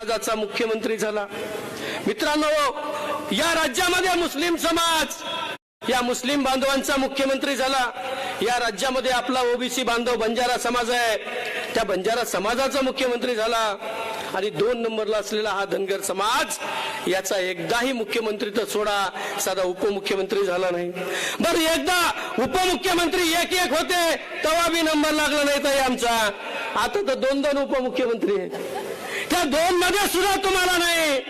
समाजाचा मुख्यमंत्री झाला. मित्रांनो या राज्यामध्ये मुस्लिम समाज या मुस्लिम बांधवांचा मुख्यमंत्री झाला. या राज्यामध्ये आपला ओबीसी बांधव बंजारा समाज आहे. त्या बंजारा समाजाचा मुख्यमंत्री झाला. आणि दोन नंबरला असलेला हा धनगर समाज याचा एकदाही मुख्यमंत्री तर सोडा साधा उपमुख्यमंत्री झाला नाही. बरं एकदा उपमुख्यमंत्री एक एक होते तेव्हा बी नंबर लागला नाही तरी आमचा. आता तर दोन दोन उपमुख्यमंत्री आहेत. त्या दोन मध्ये सुद्धा तुम्हाला नाही.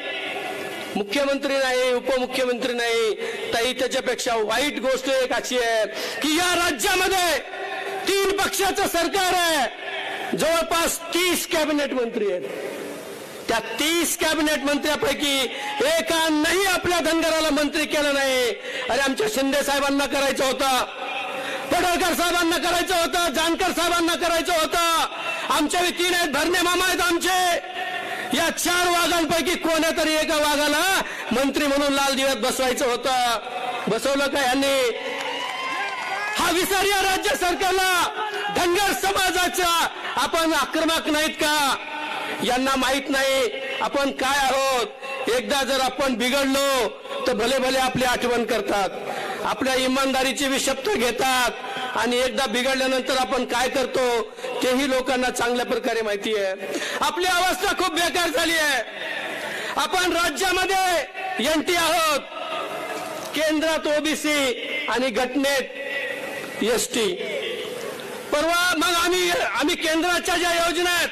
मुख्यमंत्री नाही उपमुख्यमंत्री नाही. ताई त्याच्यापेक्षा वाईट गोष्ट एक अशी आहे की या राज्यामध्ये तीन पक्षाचं सरकार आहे. जवळपास तीस कॅबिनेट मंत्री आहेत. त्या तीस कॅबिनेट मंत्र्यापैकी एकांनाही आपल्या धनगराला मंत्री केलं नाही. अरे आमच्या शिंदे साहेबांना करायचं होतं. पडळकर साहेबांना करायचं होतं. जानकर साहेबांना करायचं होतं. आमच्या तीन आहेत. भरणे मामा आहेत आमचे. या चार वाघांपैकी कोणातरी एका वाघाला मंत्री म्हणून लाल दिव्यात बसवायचं होतं. बसवलं का यांनी? हा विचार या राज्य सरकारला. धनगर समाजाचा आपण आक्रमक नाहीत का? यांना माहीत नाही. आपण काय आहोत? एकदा जर आपण बिघडलो तर भले भले आपली आठवण करतात. आपल्या इमानदारीची बी शब्द घेतात. आणि एकदा बिघडल्यानंतर आपण काय करतो? तेही लोकांना चांगल्या प्रकारे माहिती आहे. आपली अवस्था खूप बेकार झाली आहे. आपण राज्यामध्ये एनटी आहोत. केंद्रात ओबीसी आणि घटनेत एसटी परवा मग आम्ही आम्ही केंद्राच्या ज्या योजना आहेत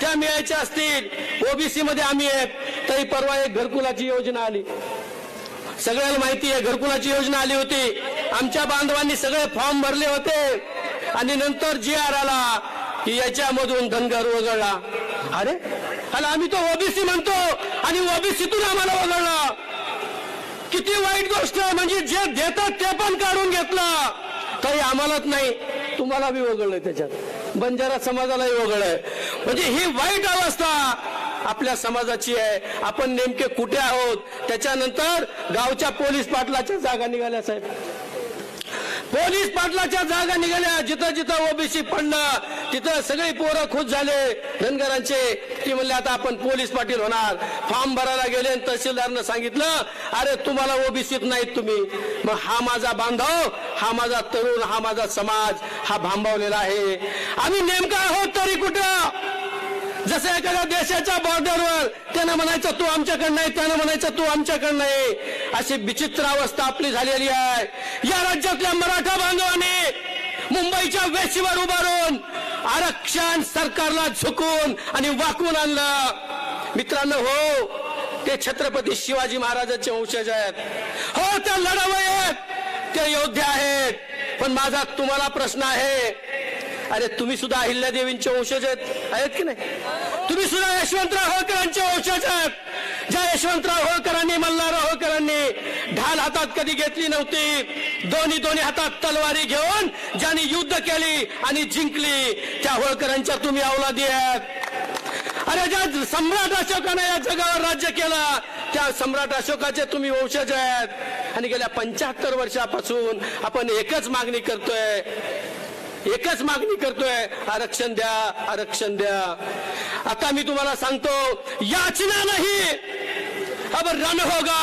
त्या मिळायच्या असतील. ओबीसी मध्ये आम्ही आहेत. तरी परवा एक घरकुलाची योजना आली. सगळ्याला माहिती आहे घरकुलाची योजना आली होती. आमच्या बांधवांनी सगळे फॉर्म भरले होते. आणि नंतर जी आर आला की याच्यामधून धनगर वगळला. अरे अरे आम्ही तो ओबीसी म्हणतो आणि ओबीसीतून आम्हाला वगळलं. किती वाईट गोष्ट आहे म्हणजे जे देतात ते पण काढून घेतलं. काही आम्हालाच नाही तुम्हाला बी वगळलंय त्याच्यात. बंजारा समाजालाही वगळलंय. म्हणजे ही वाईट अवस्था. आपल्या समाजाची आहे. आपण नेमके कुठे आहोत? त्याच्यानंतर गावच्या पोलीस पाटलाच्या जागा निघाल्या साहेब. पोलीस पाटलाच्या जागा निघाल्या. जिथं जिथं ओबीसी पडलं तिथं सगळे पोरं खुश झाले. धनगरांचे ती म्हणले आता आपण पोलीस पाटील होणार. फॉर्म भरायला गेले आणि तहसीलदारनं सांगितलं अरे तुम्हाला ओबीसीत नाहीत तुम्ही. मग हा माझा बांधव हा माझा तरुण हा माझा समाज हा भांबवलेला आहे. आम्ही नेमका आहोत तरी कुठं? जसं एखाद्या देशाच्या बॉर्डरवर त्यानं म्हणायचं तू आमच्याकडनं आहे त्यानं म्हणायचं तू आमच्याकडनं आहे अशी विचित्र अवस्था आपली झालेली आहे. या राज्यातल्या मराठा बांधवाने मुंबईच्या वेशीवर उभारून आरक्षण सरकारला झुकून आणि वाकवून आणलं. मित्रांनो हो ते छत्रपती शिवाजी महाराजांचे वंशज आहेत. हो त्या लढावय आहेत. ते योद्धे आहेत. पण माझा तुम्हाला प्रश्न आहे. अरे तुम्ही सुद्धा अहिल्यादेवींचे वंशज आहेत? आहेत की नाही? तुम्ही सुद्धा यशवंतराव होळकरांच्या वंशज ज्या यशवंतराव होळकरांनी मल्हारराव होळकरांनी ढाल हातात कधी घेतली नव्हती दोन्ही दोन्ही हातात तलवारी घेऊन ज्यांनी युद्ध केली आणि जिंकली त्या होळकरांच्या तुम्ही अवलादी आहात. अरे ज्या सम्राट अशोकाने या जगावर राज्य केलं त्या सम्राट अशोकाचे तुम्ही वंशज आहेत. आणि गेल्या पंच्याहत्तर वर्षापासून आपण एकच मागणी करतोय एकच मागणी करतोय आरक्षण द्या आरक्षण द्या. आता मी तुम्हाला सांगतो याचना नाही अब रन होगा.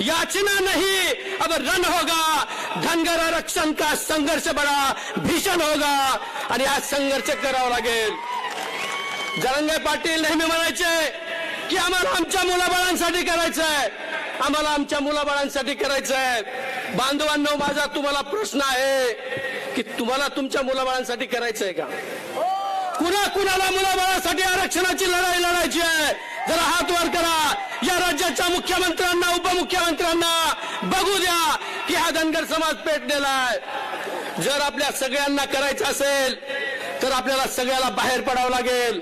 याचना नहीं अब रन होगा. धनगर आरक्षण का संघर्ष बड़ा भीषण होगा. आणि आज संघर्ष करावा लागेल. जरंगे पाटील नेहमी म्हणायचे की आम्हाला आमच्या मुलाबाळांसाठी करायचं आहे आम्हाला आमच्या मुलाबाळांसाठी करायचं आहे बांधवांनो माझा तुम्हाला प्रश्न आहे. की तुम्हाला तुमच्या मुलाबाळांसाठी करायचं आहे का? कुणा कुणाला मुलाबाळासाठी आरक्षणाची लढाई लढायची आहे? जरा हात वर करा. या राज्याच्या मुख्यमंत्र्यांना उपमुख्यमंत्र्यांना बघू द्या की हा धनगर समाज पेटलेला आहे. जर आपल्या सगळ्यांना करायचं असेल तर आपल्याला सगळ्याला बाहेर पडावं लागेल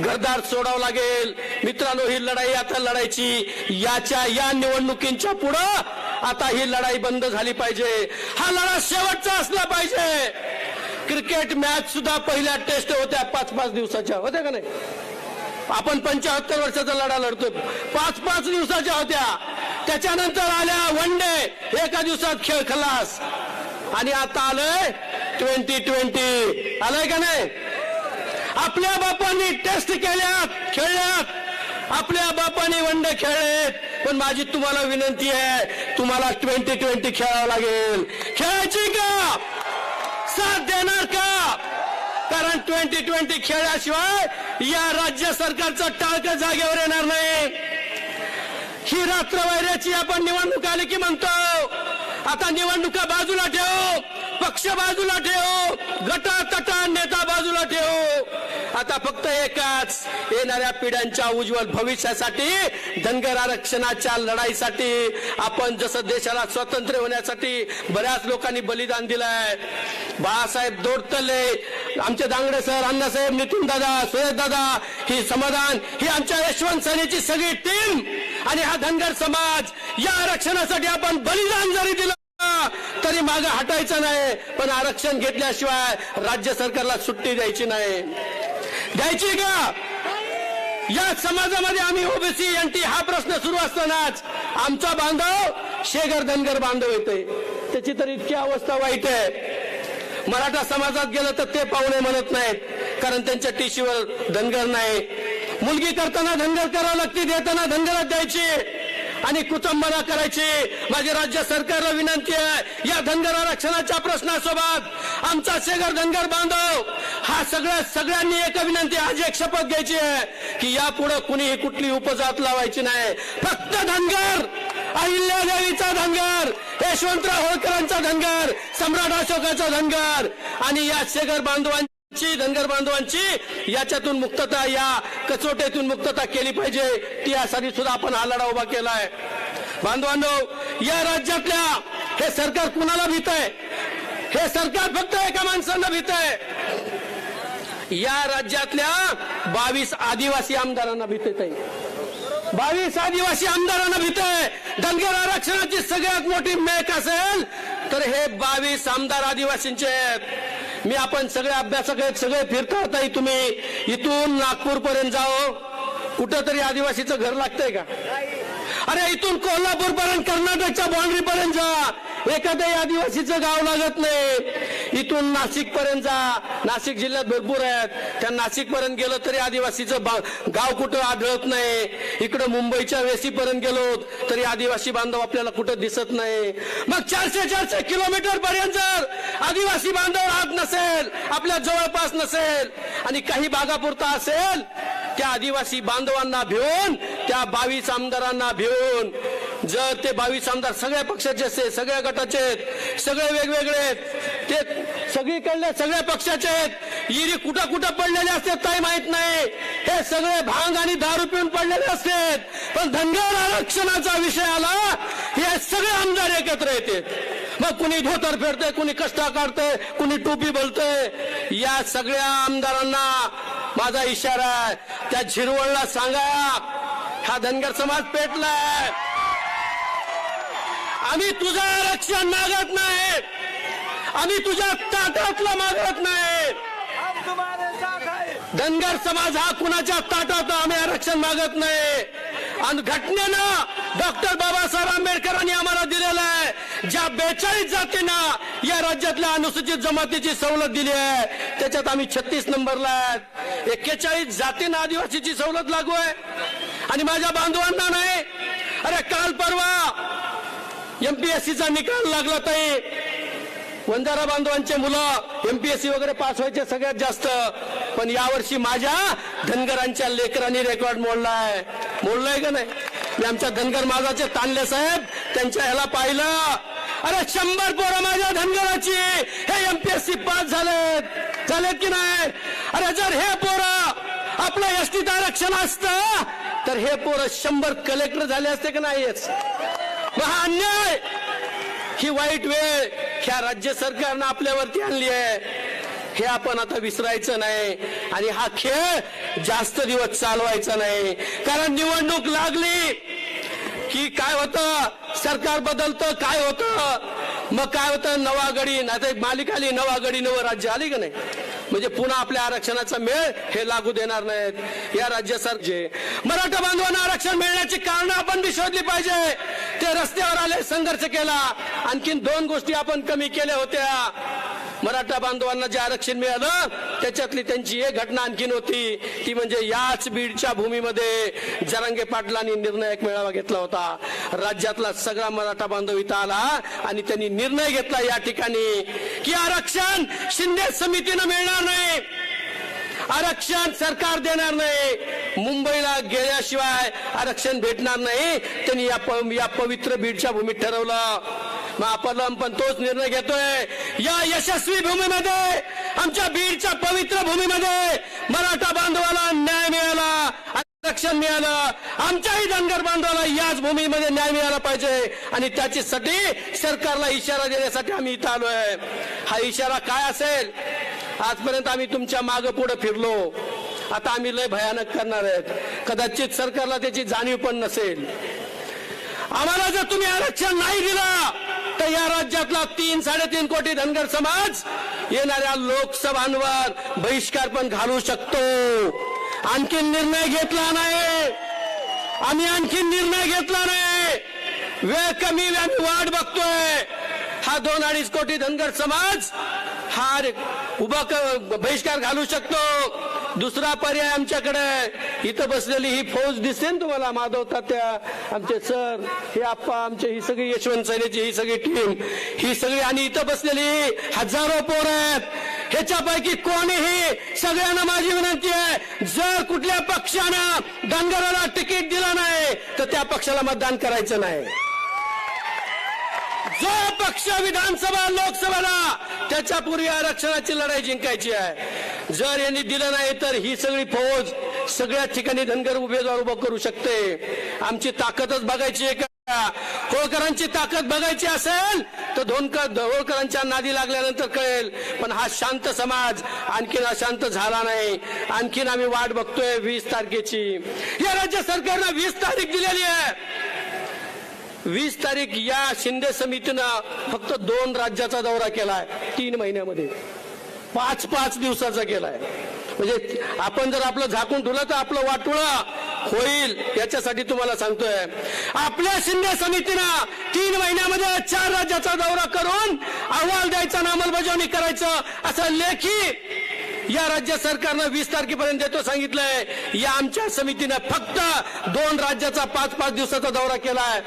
घरदार सोडावं लागेल. मित्रांनो ही लढाई आता लढायची. याच्या या निवडणुकींच्या पुढं आता ही लढाई बंद झाली पाहिजे. हा लढा शेवटचा असला पाहिजे. क्रिकेट मॅच सुद्धा पहिल्या टेस्ट होत्या पाच पाच दिवसाच्या. होत्या का नाही? आपण पंच्याहत्तर वर्षाचा लढा लढतोय. पाच पाच दिवसाच्या होत्या. त्याच्यानंतर आल्या वन डे एका दिवसात खेळ खलास. आणि आता आलंय ट्वेंटी ट्वेंटी आलंय का नाही? आपल्या बापांनी टेस्ट केल्यात खेळल्यात. आपल्या बापांनी वंडे खेळलेत. पण माझी तुम्हाला विनंती आहे तुम्हाला ट्वेंटी ट्वेंटी खेळावं लागेल. खेळायची का? साथ देणार का? कारण ट्वेंटी ट्वेंटी खेळल्याशिवाय या राज्य सरकारचं टाळकं जागेवर येणार नाही. ही रात्रवैऱ्याची आपण निवडणूक आली की म्हणतो आता निवडणुका बाजूला ठेवू. पक्ष बाजूला ठेव. गटा तटा नेता बाजूला ठेवू. आता फक्त एकाच येणाऱ्या पिढ्यांच्या उज्ज्वल भविष्यासाठी धनगर आरक्षणाच्या लढाईसाठी आपण जसं देशाला स्वातंत्र्य होण्यासाठी बऱ्याच लोकांनी बलिदान दिलंय. बाळासाहेब दोडतले आमचे दांगडे सर अण्णासाहेब नितीन दादा सुरेश दादा ही समाधान ही आमच्या यशवंत सेनेची सगळी टीम आणि हा धनगर समाज या आरक्षणासाठी आपण बलिदान जरी दिलं तरी मागे हटायचं नाही. पण आरक्षण घेतल्याशिवाय राज्य सरकारला सुट्टी द्यायची नाही. द्यायची का? या समाजामध्ये आम्ही ओबीसी एनटी हा प्रश्न सुरू असतानाच आमचा बांधव शेगर धनगर बांधव येते त्याची तर इतकी अवस्था वाईट आहे. मराठा समाजात गेलं तर ते पाहुणे म्हणत नाहीत कारण त्यांच्या टीशीवर धनगर नाही. मुलगी करताना धनगर करावं लागते देताना धनगरच द्यायची. आणि कुटुंबाला करायची. माझी राज्य सरकारला विनंती आहे या धनगर आरक्षणाच्या प्रश्नासोबत आमचा शेगर धनगर बांधव हा सगळ्या सगळ्यांनी एक विनंती आज एक शपथ घ्यायची आहे की यापुढे कुणीही कुठली उपजात लावायची नाही. फक्त धनगर अहिल्यादेवीचा धनगर यशवंतराव होळकरांचा धनगर सम्राट अशोकाचा धनगर आणि या शेगर बांधवांची धनगर बांधवांची याच्यातून मुक्तता या कचोटेतून मुक्तता केली पाहिजे. ती सुद्धा आपण हा लढा उभा केलाय. बांधवांनो या राज्यातल्या हे सरकार कुणाला भीत आहे हे सरकार फक्त एका माणसांना भीत आहे या राज्यातल्या बावीस आदिवासी आमदारांना भीत आहे बावीस आदिवासी आमदारांना भीत आहे धनगर आरक्षणाची सगळ्यात मोठी मेक असेल तर हे बावीस आमदार आदिवासींचे आहेत. मी आपण सगळे अभ्यासक आहेत सगळे फिरता तुम्ही. इथून नागपूर पर्यंत जाओ. कुठंतरी आदिवासीचं घर लागतंय का? अरे इथून कोल्हापूर पर्यंत कर्नाटकच्या बाउंड्री पर्यंत जा. एखाद्याही आदिवासीचं गाव लागत नाही. इथून नाशिक पर्यंत जा. नाशिक जिल्ह्यात भरपूर आहेत. त्या नाशिक पर्यंत गेलो तरी आदिवासीचं गाव कुठं आढळत नाही. इकडं मुंबईच्या वेसीपर्यंत गेलो तरी आदिवासी बांधव आपल्याला कुठं दिसत नाही. मग चारशे चारशे किलोमीटर पर्यंत जर आदिवासी बांधव राहत नसेल आपल्या जवळपास नसेल आणि काही भागापुरता असेल त्या आदिवासी बांधवांना भिवून त्या बावीस आमदारांना भिवून जर ते बावीस आमदार सगळ्या पक्षाचे असते सगळ्या गटाचे आहेत सगळे वेगवेगळे आहेत ते सगळीकडले सगळ्या पक्षाचे आहेत इरी कुठं कुठं पडलेले असतात काही माहीत नाही. हे सगळे भांग आणि दारू पिऊन पडलेले असतात पण धनगर आरक्षणाचा विषय आला हे सगळे आमदार एकत्र येतात मग कुणी धोतर फेडतंय कुणी कष्टा काढतंय कुणी टोपी बोलतंय. या सगळ्या आमदारांना माझा इशारा आहे. त्या झिरवळला सांगा हा धनगर समाज पेटलाय. आम्ही तुझं आरक्षण मागत नाही. आम्ही तुझ्या ताटातलं मागत नाही. धनगर समाज हा कुणाच्या ताटात आम्ही आरक्षण मागत नाही. आणि घटनेनं डॉक्टर बाबासाहेब आंबेडकरांनी आम्हाला दिलेलं आहे. ज्या बेचाळीस जातींना या राज्यातल्या अनुसूचित जमातीची सवलत दिली आहे त्याच्यात आम्ही छत्तीस नंबरला आहेत. एक्केचाळीस जातींना आदिवासीची सवलत लागू आहे. आणि माझ्या बांधवांना नाही. अरे काल परवा एमपीएससीचा निकाल लागला ताई. वंजारा बांधवांचे मुलं एमपीएससी वगैरे पास व्हायचे सगळ्यात जास्त. पण यावर्षी माझ्या धनगरांच्या लेकरांनी रेकॉर्ड मोडलाय. मोडलाय का नाही? मी आमच्या धनगर माझाचे तानले साहेब त्यांच्या ह्याला पाहिलं. अरे शंभर पोरं माझ्या धनगराची. हे एमपीएससी पास झालेत. झालेत की नाही? अरे जर हे पोरं आपलं एसटीत आरक्षण असतं तर हे पोरं शंभर कलेक्टर झाले असते का नाही? मग हा अन्याय ही वाईट वेळ ह्या राज्य सरकारनं आपल्यावरती आणली आहे. हे आपण आता विसरायचं नाही. आणि हा खेळ जास्त दिवस चालवायचा नाही. कारण निवडणूक लागली की काय होतं? सरकार बदलतं काय होतं? मग काय होतं? नवागडी नाही मालिक आली नवागडी नवं राज्य आली का नाही? म्हणजे पुन्हा आपल्या आरक्षणाचा मेळ हे लागू देणार नाहीत. या राज्य सरचे मराठा बांधवांना आरक्षण मिळण्याची कारण आपण बी शोधली पाहिजे. ते रस्त्यावर आले संघर्ष केला. आणखीन दोन गोष्टी आपण कमी केल्या होत्या. मराठा बांधवांना जे आरक्षण मिळालं त्याच्यातली त्यांची एक घटना आणखीन होती. ती म्हणजे याच बीडच्या भूमीमध्ये जरांगे पाटलांनी निर्णायक मेळावा घेतला होता. राज्यातला सगळा मराठा बांधव इथं आला आणि त्यांनी निर्णय घेतला या ठिकाणी की आरक्षण शिंदे समितीनं मिळणार नाही. आरक्षण सरकार देणार नाही. मुंबईला गेल्याशिवाय आरक्षण भेटणार नाही. त्यांनी या प- या पवित्र बीडच्या भूमीत ठरवलं. मग आपण पण तोच निर्णय घेतोय. या यशस्वी भूमीमध्ये आमच्या बीडच्या पवित्र भूमीमध्ये मराठा बांधवाला न्याय मिळाला आरक्षण मिळालं. आमच्याही धनगर बांधवाला याच भूमीमध्ये न्याय मिळाला पाहिजे. आणि त्याच्यासाठी सरकारला इशारा देण्यासाठी आम्ही इथं आलोय. हा इशारा काय असेल? आजपर्यंत आम्ही तुमच्या मागे पुढे फिरलो. आता आम्ही लय भयानक करणार आहेत. कदाचित सरकारला त्याची जाणीव पण नसेल. आम्हाला जर तुम्ही आरक्षण नाही दिलं तर या राज्यातला तीन साडेतीन कोटी धनगर समाज येणाऱ्या लोकसभांवर बहिष्कार पण घालू शकतो. आणखी निर्णय घेतला नाही. आम्ही आणखी निर्णय घेतला नाही. वेळ कमी आम्ही वाट बघतोय. हा दोन अडीच कोटी धनगर समाज हा उभा बहिष्कार घालू शकतो. दुसरा पर्याय आमच्याकडे इथं बसलेली ही फौज दिसते ना तुम्हाला माधव तात्या आमचे सर हे आप्पा आमचे ही सगळी यशवंत सैन्याची ही सगळी टीम ही सगळी आणि इथं बसलेली हजारो पोर आहेत. ह्याच्यापैकी कोणीही सगळ्यांना माझी विनंती आहे जर कुठल्या पक्षानं धनगराला तिकीट दिलं नाही तर त्या पक्षाला मतदान करायचं नाही. जो पक्ष विधानसभा लोकसभेला त्याच्यापूर्वी आरक्षणाची लढाई जिंकायची आहे. जर यांनी दिलं नाही तर ही सगळी फौज सगळ्या ठिकाणी धनगर उमेदवार उभं करू शकते. आमची ताकदच बघायची आहे का? होळकरांची ताकद बघायची असेल तर धोनकर होळकरांच्या नादी लागल्यानंतर कळेल. पण हा शांत समाज आणखीन अशांत झाला नाही. आणखीन आम्ही वाट बघतोय वीस तारखेची. या राज्य सरकारनं वीस तारीख दिलेली आहे. वीस तारीख या शिंदे समितीनं फक्त दोन राज्याचा दौरा केलाय तीन महिन्यामध्ये. पाच पाच दिवसाचा केलाय म्हणजे आपण जर आपलं झाकून ठेवलं तर आपलं वाटोळं होईल याच्यासाठी तुम्हाला सांगतोय. आपल्या शिंदे समितीनं तीन महिन्यामध्ये चार राज्याचा दौरा करून अहवाल द्यायचा आणि अंमलबजावणी करायचं असं लेखी या राज्य सरकारनं वीस तारखेपर्यंत देतो सांगितलंय. या आमच्या समितीनं फक्त दोन राज्याचा पाच पाच दिवसाचा दौरा केलाय.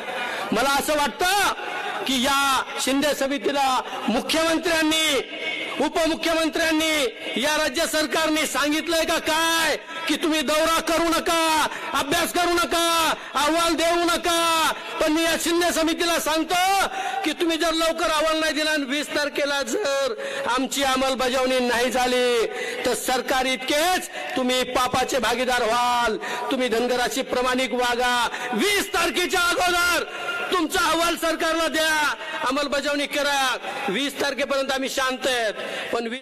मला असं वाटतं की या शिंदे समितीला मुख्यमंत्र्यांनी उपमुख्यमंत्र्यांनी या राज्य सरकारने सांगितलंय का काय? की तुम्ही दौरा करू नका अभ्यास करू नका अहवाल देऊ नका. पण मी या शिंदे समितीला सांगतो की तुम्ही जर लवकर अहवाल नाही दिला आणि वीस तारखेला जर आमची अंमलबजावणी नाही झाली तर सरकार इतकेच तुम्ही पापाचे भागीदार व्हाल. तुम्ही धनगराशी प्रामाणिक वागा. वीस तारखेच्या अगोदर तुमचा अहवाल सरकारला द्या. अंमलबजावणी करा. वीस तारखेपर्यंत आम्ही शांत आहेत. पण वीस